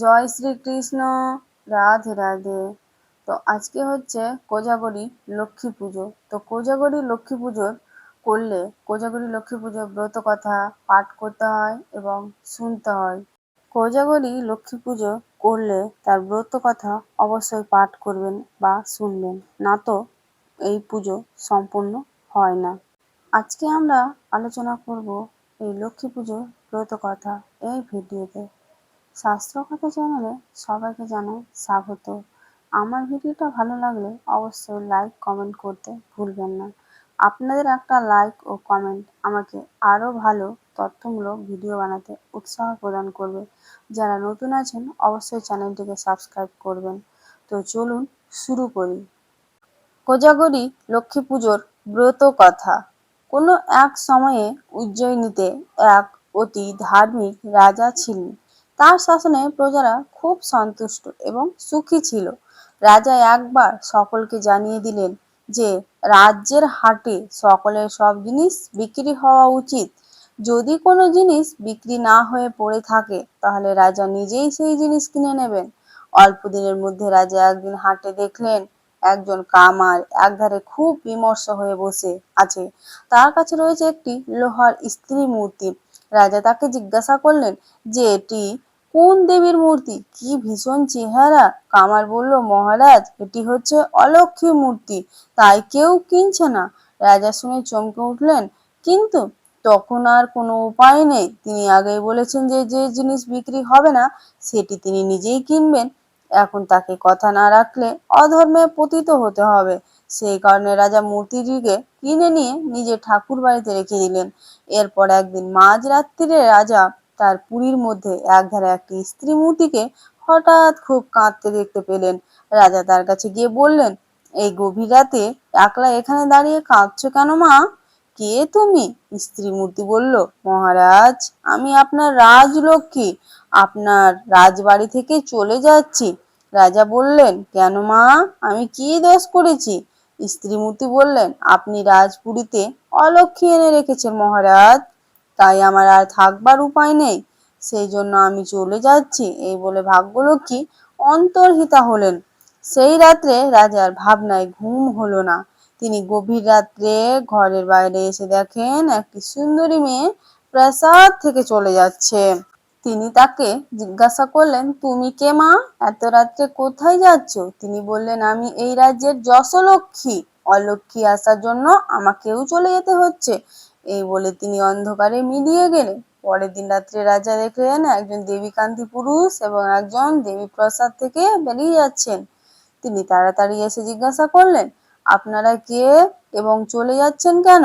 জয় শ্রীকৃষ্ণ, রাধে রাধে। তো আজকে হচ্ছে কোজাগরী লক্ষ্মী পুজো। তো কোজাগরী লক্ষ্মী পুজোর করলে কোজাগরী লক্ষ্মী পুজোর ব্রত কথা পাঠ করতে হয় এবং শুনতে হয়। কোজাগরী লক্ষ্মী পুজো করলে তার ব্রত কথা অবশ্যই পাঠ করবেন বা শুনবেন, না তো এই পুজো সম্পূর্ণ হয় না। আজকে আমরা আলোচনা করব এই লক্ষ্মী পুজোর ব্রত কথা এই ভিডিওতে। শাস্ত্রকথা চ্যানেলে সবাইকে জানাই স্বাগত। আমার ভিডিওটা ভালো লাগলে অবশ্যই লাইক কমেন্ট করতে ভুলবেন না। আপনাদের একটা লাইক ও কমেন্ট আমাকে আরও ভালো তথ্যমূলক ভিডিও বানাতে উৎসাহ প্রদান করবে। যারা নতুন আছেন, অবশ্যই চ্যানেলটিকে সাবস্ক্রাইব করবেন। তো চলুন শুরু করি। কোজাগরী লক্ষ্মী পুজোর ব্রত কথা। কোনো এক সময়ে উজ্জয়িনীতে এক অতি ধার্মিক রাজা ছিলেন। তার শাসনে প্রজারা খুব সন্তুষ্ট এবং সুখী ছিল। রাজা একবার সকলকে জানিয়ে দিলেন যে, রাজ্যের হাটে সকলের সব জিনিস বিক্রি হওয়া উচিত। যদি কোনো জিনিস বিক্রি না হয়ে পড়ে থাকে, তাহলে রাজা নিজেই সেই জিনিস কিনে নেবেন। অল্প দিনের মধ্যে রাজা একদিন হাটে দেখলেন, একজন কামার একধারে খুব বিমর্ষ হয়ে বসে আছে। তার কাছে রয়েছে একটি লোহার স্ত্রী মূর্তি রাজা তাকে জিজ্ঞাসা করলেন, যে এটি কোন দেবীর মূর্তি? কি ভীষণ চেহারা? কামার বলল, মহারাজ, এটি হচ্ছে অলক্ষী মূর্তি, তাই কেউ কিনছে না। রাজা শুনে চমকে উঠলেন, কিন্তু তখন আর কোনো উপায় নেই। তিনি আগেই বলেছেন যে যে জিনিস বিক্রি হবে না, সেটি তিনি নিজেই কিনবেন। এখন তাকে কথা না রাখলে অধর্মে পতিত হতে হবে। সেই কারণে রাজা মূর্তিটিকে কিনে নিয়ে নিজের ঠাকুর বাড়িতে রেখে দিলেন। এরপর একদিন মাঝরাত্রিরে রাজা তার পুরীর মধ্যে একধারে একটি স্ত্রী মূর্তিকে হঠাৎ খুব কাঁদতে দেখতে পেলেন। রাজা তার কাছে গিয়ে বললেন, এই গভীর রাতে একলা এখানে দাঁড়িয়ে কাঁদছো কেন মা? কে তুমি? স্ত্রী মূর্তি বলল, মহারাজ, আমি আপনার রাজলক্ষ্মী। আপনার রাজবাড়ি থেকে চলে যাচ্ছি। রাজা বললেন, কেন মা? আমি কি দোষ করেছি? স্ত্রী মূর্তি বললেন, আপনি রাজপুরীতে অলক্ষী এনে রেখেছেন মহারাজ। তাই আমার আর থাকবার উপায় নেই। সেই জন্য আমি চলে যাচ্ছি। এই বলে ভাগ্যলক্ষ্মী অন্তর্হিতা হলেন। সেই রাত্রে রাজার ভাবনায় ঘুম হলো না। তিনি গভীর রাত্রে ঘরের বাইরে এসে দেখেন, একটি সুন্দরী মেয়ে প্রাসাদ থেকে চলে যাচ্ছে। তিনি তাকে জিজ্ঞাসা করলেন, তুমি কে মা? এত রাত্রে কোথায় যাচ্ছ? তিনি বললেন, আমি এই রাজ্যের যশলক্ষ্মী। অলক্ষ্মী আসার জন্য আমাকেও চলে যেতে হচ্ছে। এই বলে তিনি অন্ধকারে মিলিয়ে গেলেন। পরের দিন রাত্রে রাজা দেখলেন, একজন দেবীকান্তি পুরুষ এবং একজন দেবী প্রসাদ থেকে বেরিয়ে যাচ্ছেন। তিনি তাড়াতাড়ি এসে জিজ্ঞাসা করলেন, আপনারা কে এবং চলে যাচ্ছেন কেন?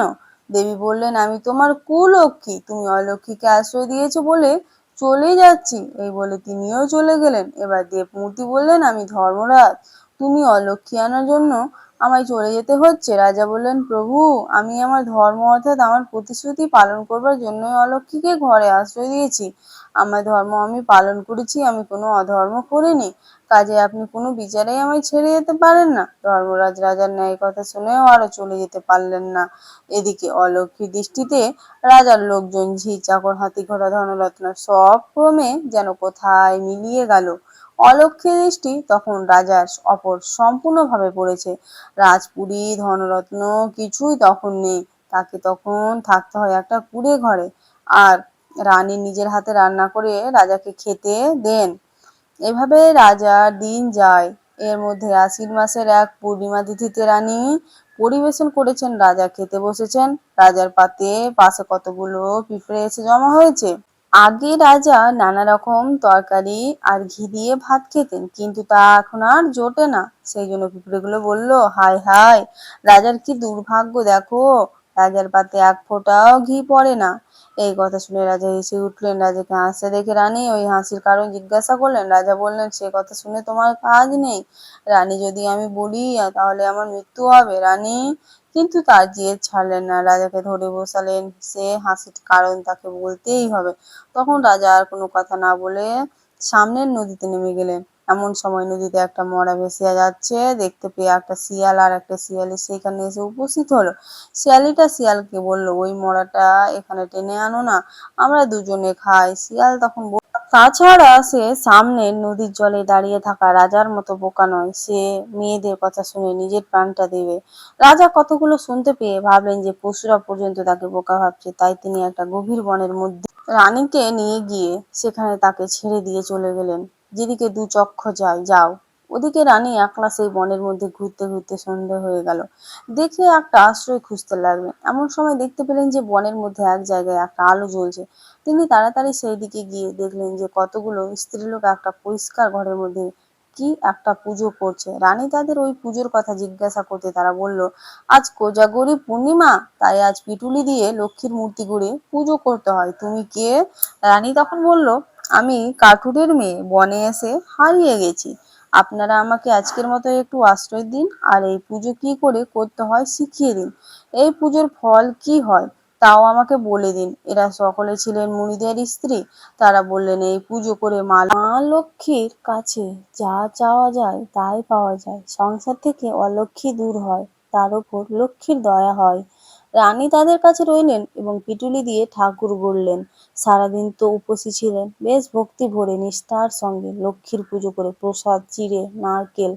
দেবী বললেন, আমি তোমার কুলক্ষী তুমি অলক্ষীকে আশ্রয় দিয়েছ বলে চলে যাচ্ছি। এই বলে তিনিও চলে গেলেন। এবার দেবমূর্তি বললেন, আমি ধর্মরাজ। তুমি অলক্ষী আনার জন্য আমায় চলে যেতে হচ্ছে। রাজা বললেন, প্রভু, আমি আমার ধর্ম অর্থাৎ আমার প্রতিশ্রুতি পালন করবার জন্যই অলক্ষীকে ঘরে আশ্রয় দিয়েছি। আমার ধর্ম আমি পালন করেছি, আমি কোনো অধর্ম করিনি। কাজে আপনি কোনো বিচারেই আমায় ছেড়ে যেতে পারেন না। ধর্মরাজ রাজার ন্যায় কথা শুনেও আরও চলে যেতে পারলেন না। এদিকে অলক্ষী দৃষ্টিতে রাজার লোকজন ঝি চাকর হাতি ঘোড়া ধনরত্ন সব ক্রমে যেন কোথায় মিলিয়ে গেল। অলক্ষী দৃষ্টি তখন রাজার অপর সম্পূর্ণভাবে পড়েছে। রাজপুরী, ধনরত্ন কিছুই তখন নেই। তাকে তখন থাকতে হয় একটা কুড়ে ঘরে। আর রানী নিজের হাতে রান্না করে রাজাকে খেতে দেন। এভাবে রাজার দিন যায়। এর মধ্যে আশ্বিন মাসের এক পূর্ণিমা তিথিতে রানী পরিবেশন করেছেন, রাজা খেতে বসেছেন, রাজার পাতে পাশে কতগুলো পিঁপড়ে এসে জমা হয়েছে। আগে রাজা নানা রকম তরকারি আর ঘি দিয়ে ভাত খেতেন, কিন্তু তা এখন আর জোটে না। সেই জন্য পিঁপড়েগুলো বলল, হায় হায়, রাজার কি দুর্ভাগ্য দেখো। রাজার পাতে এক ফোঁটাও ঘি পড়ে না। এই কথা শুনে রাজা হেসে উঠলেন, রাজাকে হাসতে দেখে রানী ওই হাসির কারণ জিজ্ঞাসা করলেন। রাজা বললেন, সে কথা শুনে তোমার কাজ নেই। রানী যদি আমি বলি, তাহলে আমার মৃত্যু হবে রানী কিন্তু তার জেদ ছাড়লেন না। রাজাকে ধরে বসালেন। সে হাসির কারণ তাকে বলতেই হবে। তখন রাজা আর কোনো কথা না বলে সামনের নদীতে নেমে গেলেন। এমন সময় নদীতে একটা মরা ভেসে যাচ্ছে, দেখতে পেয়ে একটা শিয়াল আর একটা শিয়ালি সেখানে এসে উপস্থিত হলো। শিয়ালিটা শিয়ালকে বলল, ওই মরাটা এখানে টেনে আনো না, আমরা দুজনে খাই। শিয়াল তখন তাছাড়া সে সামনে নদীর জলে দাঁড়িয়ে থাকা রাজার মতো বোকা নয়, সে মেয়েদের কথা শুনে নিজের প্রাণটা দেবে। রাজা কতগুলো শুনতে পেয়ে ভাবলেন যে পশুরা পর্যন্ত তাকে বোকা ভাবছে, তাই তিনি একটা গভীর বনের মধ্যে রানীকে নিয়ে গিয়ে সেখানে তাকে ছেড়ে দিয়ে চলে গেলেন। যেদিকে দু চক্ষ যায়, যাও। ওদিকে রানী একলা সেই বনের মধ্যে ঘুরতে ঘুরতে সন্ধে হয়ে গেল। দেখে একটা আশ্রয় খুঁজতে লাগলেন। এমন সময় দেখতে পেলেন যে বনের মধ্যে এক জায়গায় একটা আলো জ্বলছে। তিনি তাড়াতাড়ি সেই দিকে গিয়ে দেখলেন যে কতগুলো স্ত্রীলোক একটা পরিষ্কার ঘরের মধ্যে কি একটা পুজো করছে। রানী তাদের ওই পুজোর কথা জিজ্ঞাসা করতে তারা বলল, আজ কোজাগরি পূর্ণিমা, তাই আজ পিটুলি দিয়ে লক্ষ্মীর মূর্তি গড়ে পুজো করতে হয়। তুমি কে? রানী তখন বলল আমি কাঠুরের মেয়ে, বনে এসে হারিয়ে গেছি। আপনারা আমাকে আজকের মতো একটু আশ্রয় দিন, আর এই পুজো কি করে করতে হয় শিখিয়ে দিন। এই পুজোর ফল কি হয়, তাও আমাকে বলে দিন। এরা সকলে ছিলেন মুনিদের স্ত্রী। তারা বললেন, এই পুজো করে মা লক্ষ্মীর কাছে যা চাওয়া যায় তাই পাওয়া যায়। সংসার থেকে অলক্ষ্মী দূর হয়, তার উপর লক্ষ্মীর দয়া হয়। রানী তাদের কাছে রইলেন এবং পিটুলি দিয়ে ঠাকুর গড়লেন। সারাদিন তো উপসী ছিলেন। বেশ ভক্তি ভরে নিষ্ঠার সঙ্গে লক্ষ্মীর পুজো করে প্রসাদ, চিড়ে, নারকেল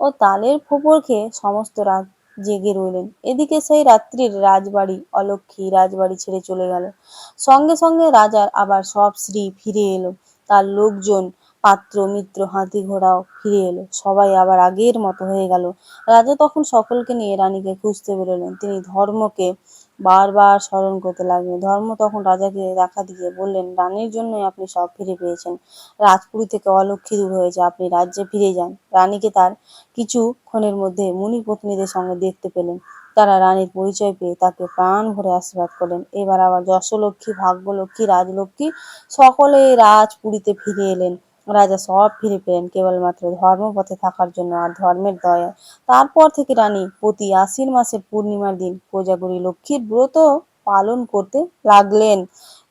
ও তালের ফোঁপর খেয়ে সমস্ত রাত জেগে রইলেন। এদিকে সেই রাত্রির রাজবাড়ি অলক্ষ্মী রাজবাড়ি ছেড়ে চলে গেল। সঙ্গে সঙ্গে রাজার আবার সব স্ত্রী ফিরে এলো। তার লোকজন পাত্র, মিত্র, হাতি ঘোড়াও ফিরে এলো। সবাই আবার আগের মতো হয়ে গেল। রাজা তখন সকলকে নিয়ে রানীকে খুঁজতে বেরোলেন। তিনি ধর্মকে বারবার স্মরণ করতে লাগলেন। ধর্ম তখন রাজাকে দেখা দিয়ে বললেন, রানীর জন্যই আপনি সব ফিরে পেয়েছেন। রাজপুরী থেকে অলক্ষী দূর হয়েছে। আপনি রাজ্যে ফিরে যান। রানীকে তার কিছুক্ষণের মধ্যে মুনি পত্নীদের সঙ্গে দেখতে পেলেন। তারা রানীর পরিচয় পেয়ে তাকে প্রাণ ভরে আশীর্বাদ করলেন। এবার আবার যশলক্ষ্মী, ভাগ্যলক্ষ্মী, রাজলক্ষ্মী সকলে রাজপুরীতে ফিরে এলেন। রাজা সব ফিরে পেলেন কেবলমাত্র ধর্মপথে থাকার জন্য আর ধর্মের দয়া। তারপর থেকে রানী প্রতি আশ্বিন মাসে পূর্ণিমার দিন প্রজাগরী লক্ষ্মীর ব্রত পালন করতে লাগলেন।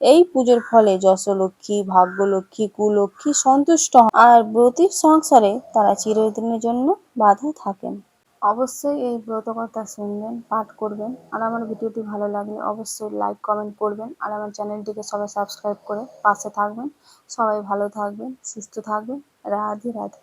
এই পুজোর ফলে যশলক্ষ্মী, ভাগ্যলক্ষ্মী, কুলক্ষ্মী সন্তুষ্ট আর ব্রতীর সংসারে তারা চিরদিনের জন্য বাধা থাকেন। অবশ্যই এই ব্রতকথা শুনবেন, পাঠ করবেন। আর আমার ভিডিওটি ভালো লাগলে অবশ্যই লাইক কমেন্ট করবেন। আর আমার চ্যানেলটিকে সবাই সাবস্ক্রাইব করে পাশে থাকবেন। সবাই ভালো থাকবেন, সুস্থ থাকবেন। রাধে রাধে।